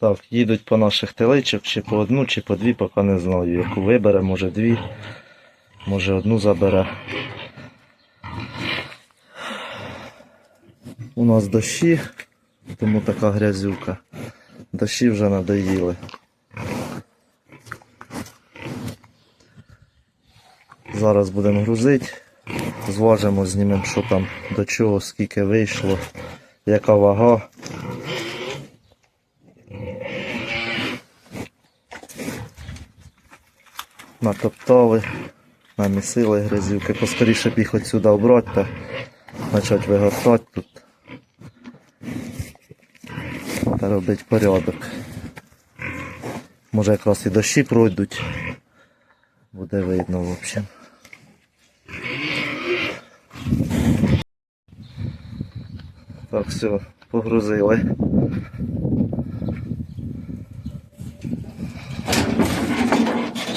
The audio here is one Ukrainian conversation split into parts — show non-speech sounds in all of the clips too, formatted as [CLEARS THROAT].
Так, їдуть по наших теличок, чи по одну, чи по дві, поки не знаю. Яку вибере, може дві, може одну забере. У нас дощі, тому така грязюка. Дощі вже надоїли. Зараз будемо грузити. Зважимо, знімемо, що там до чого, скільки вийшло, яка вага. Натоптали, намісили грязюки. Поскоріше б їх отсюди обрати та почати вигортати тут. Та робити порядок. Може якраз і дощі пройдуть. Буде видно, в общем. Так, все, погрузили.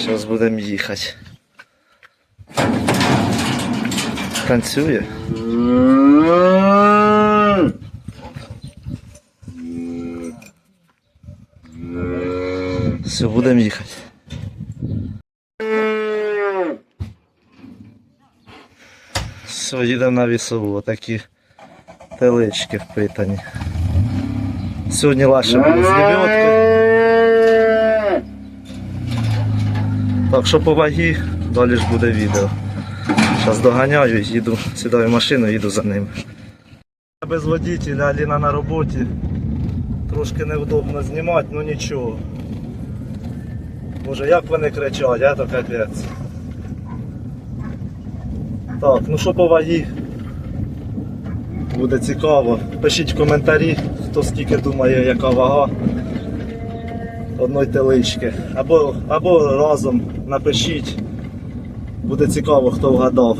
Зараз будемо їхати. Танцює. Все, будемо їхати. Все, їдемо на вісову, отакі телички впитані. Сьогодні буде з лебедкою. Так що по вагі, далі ж буде відео. Зараз доганяю, їду, сідаю в машину, їду за ним. Без водителя, Аліна на роботі. Трошки невдобно знімати, ну нічого. Боже, як вони кричать, а то капець. Так, ну що по вагі? Буде цікаво. Пишіть в коментарі, хто скільки думає, яка вага одної телички. Або, або разом напишіть. Буде цікаво, хто вгадав.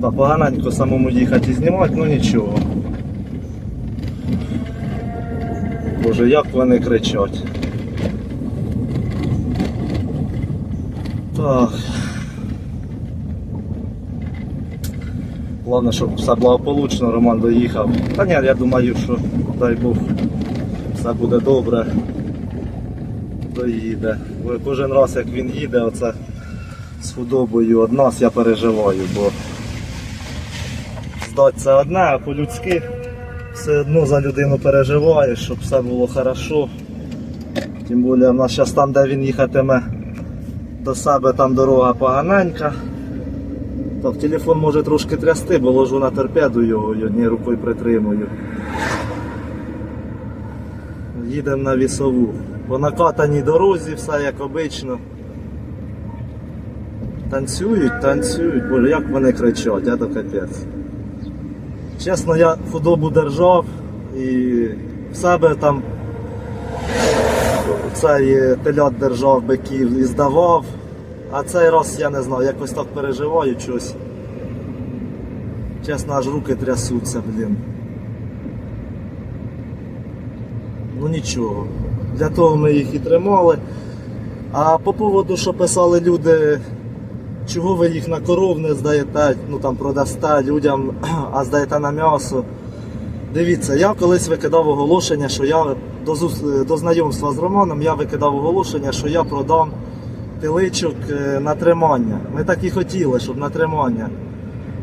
Та поганенько самому їхати і знімати, ну нічого. Боже, як вони кричать. Так. Головне, щоб все благополучно Роман доїхав. Та ні, я думаю, що дай Бог, все буде добре. Доїде. Кожен раз як він їде, оце з худобою од нас я переживаю, бо здать це одне, а по-людськи все одно за людину переживаєш, щоб все було хорошо. Тим більше в нас зараз там, де він їхатиме до себе, там дорога поганенька. Так, телефон може трошки трясти, бо ложу на торпеду його, я однією рукою притримую. Їдемо на вісову. По накатаній дорозі, все як обично. Танцюють, танцюють, боже, як вони кричать, я то капець. Чесно, я худобу держав і в себе там цей телят держав биків і здавав. А цей раз я не знаю, якось так переживаю щось. Чесно, аж руки трясуться, блін. Ну нічого. Для того ми їх і тримали. А по поводу, що писали люди, чого ви їх на коров не здаєте, ну там продасте людям, [CLEARS THROAT] а здаєте на м'ясо. Дивіться, я колись викидав оголошення, що я до, до знайомства з Романом я викидав оголошення, що я продам теличок е, на тримання. Ми так і хотіли, щоб на тримання.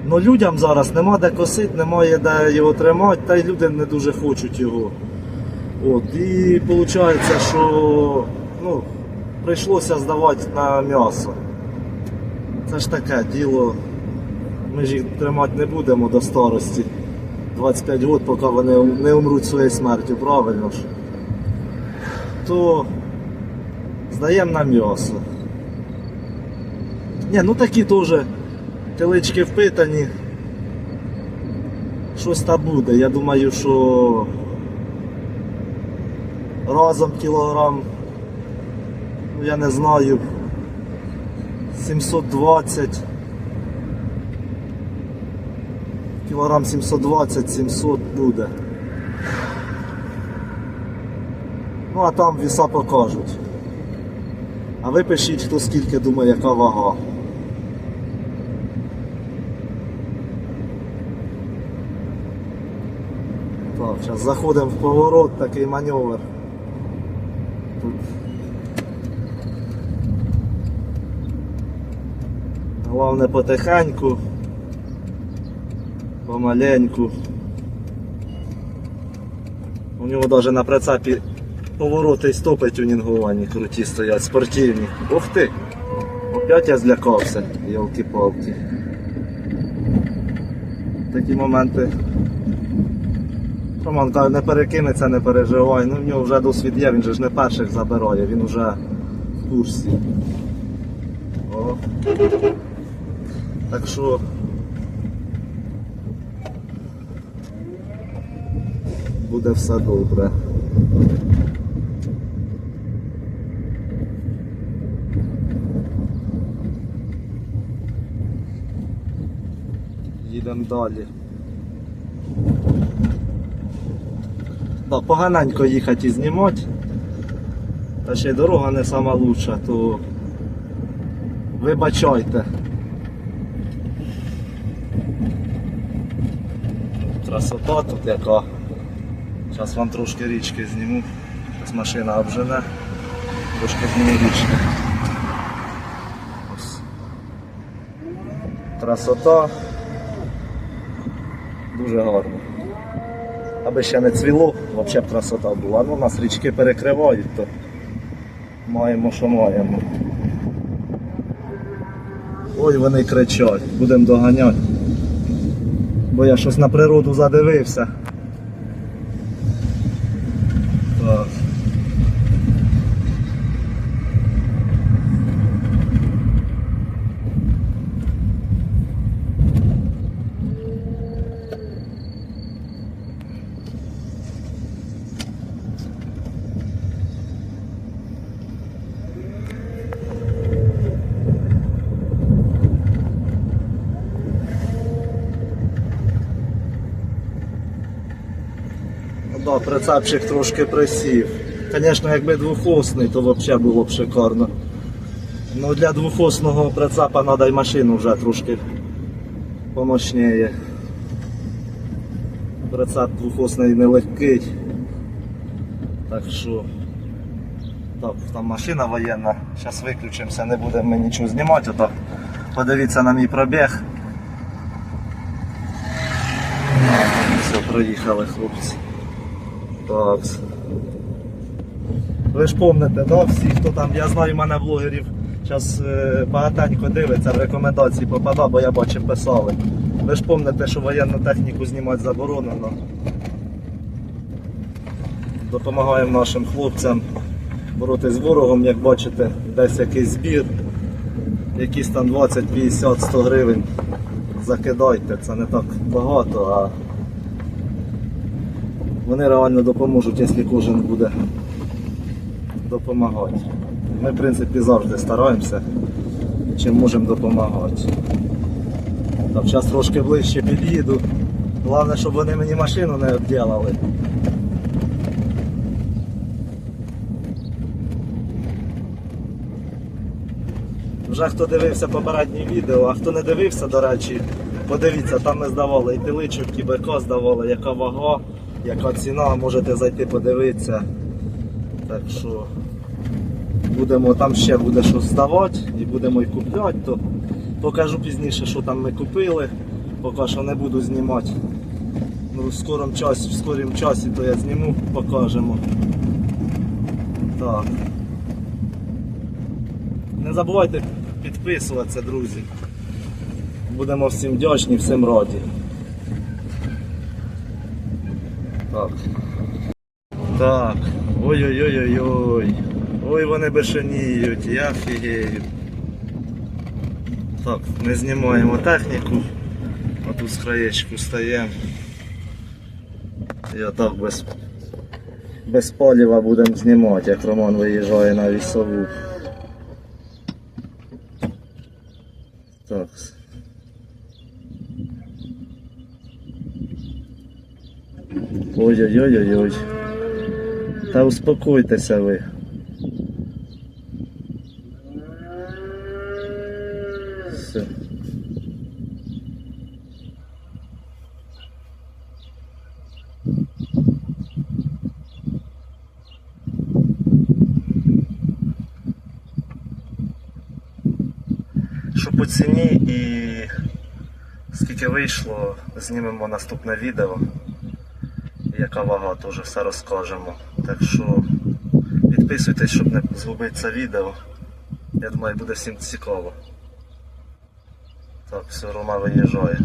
Ну людям зараз нема де косити, немає де його тримати, та й люди не дуже хочуть його. От, і виходить, що ну, прийшлося здавати на м'ясо. Це ж таке діло. Ми ж їх тримати не будемо до старості. 25 років, поки вони не умруть своєю смертю, правильно ж. То здаємо на м'ясо. Ні, ну такі теж телички впитані. Щось там буде. Я думаю, що разом кілограм, ну я не знаю, 720. Кілограм 720-700 буде. Ну а там віса покажуть. А ви пишіть, хто скільки думає, яка вага. Так, зараз заходимо в поворот, такий маневр. Тут. Головне потихеньку, помаленьку. У нього навіть на прицепі повороти і стопи тюнінговані, круті стоять, спортивні. Ух ти! Опять я злякався, йолки-палки. Такі моменти. Роман каже, не перекинеться, не переживай. Ну в нього вже досвід є, він же ж не перших забирає, він вже в курсі. О. Так що. Буде все добре. Їдемо далі. Да, поганенько їхати і знімати. Та ще й дорога не сама лучша, то вибачайте. Красота тут яка. Зараз вам трошки річки зніму. Зараз машина обжене. Трошки зніму річки. Ось. Красота. Дуже гарно. Аби ще не цвіло, взагалі красота була. Ну, нас річки перекривають, то маємо, що маємо. Ой, вони кричать, будемо доганяти. Бо я щось на природу задивився. Так. Ну да, прицепчик трошки присів. Звісно, якби двохосний, то взагалі було б шикарно. Ну для двохосного прицепа треба й машину вже трошки помощніє. Прицеп двохосний нелегкий. Так що. Так, там машина воєнна. Зараз виключимося, не будемо ми нічого знімати. Отак. Подивіться на мій пробіг. Все, проїхали хлопці. Так. Ви ж помните, да, всі, хто там, я знаю, в мене блогерів зараз е, багатенько дивиться, в рекомендації попада, бо я бачив писали. Ви ж помните, що воєнну техніку знімати заборонено. Допомагаємо нашим хлопцям боротися з ворогом, як бачите, десь якийсь збір, якісь там 20, 50, 100 гривень. Закидайте, це не так багато, а вони реально допоможуть, якщо кожен буде допомагати. Ми, в принципі, завжди стараємося, чим можемо допомагати. Так, зараз трошки ближче під'їду. Головне, щоб вони мені машину не обділали. Вже хто дивився попереднє відео, а хто не дивився, до речі, подивіться, там ми здавали і тиличок, і БК здавали, яка вага, яка ціна, можете зайти подивитися. Так що будемо, там ще буде що здавати і будемо і купляти, то покажу пізніше, що там ми купили. Поки що не буду знімати. Ну, в скорому часі, в скорім часі то я зніму, покажемо. Так. Не забувайте підписуватися, друзі. Будемо всім вдячні, всім раді. Так. Так. Ой-ой-ой-ой-ой. Ой, вони бешеніють, я фігею. Так, ми знімаємо техніку. А тут з краєчку стаємо. І отак без, без паліва будемо знімати, як Роман виїжджає на вісову. Ой-ой-ой-ой-ой. Та успокойтеся ви. Все. Що по ціні і скільки вийшло, знімемо наступне відео. Яка вага, теж все розкажемо. Так що підписуйтесь, щоб не згубити це відео. Я думаю, буде всім цікаво. Так, все, Рома виїжджає.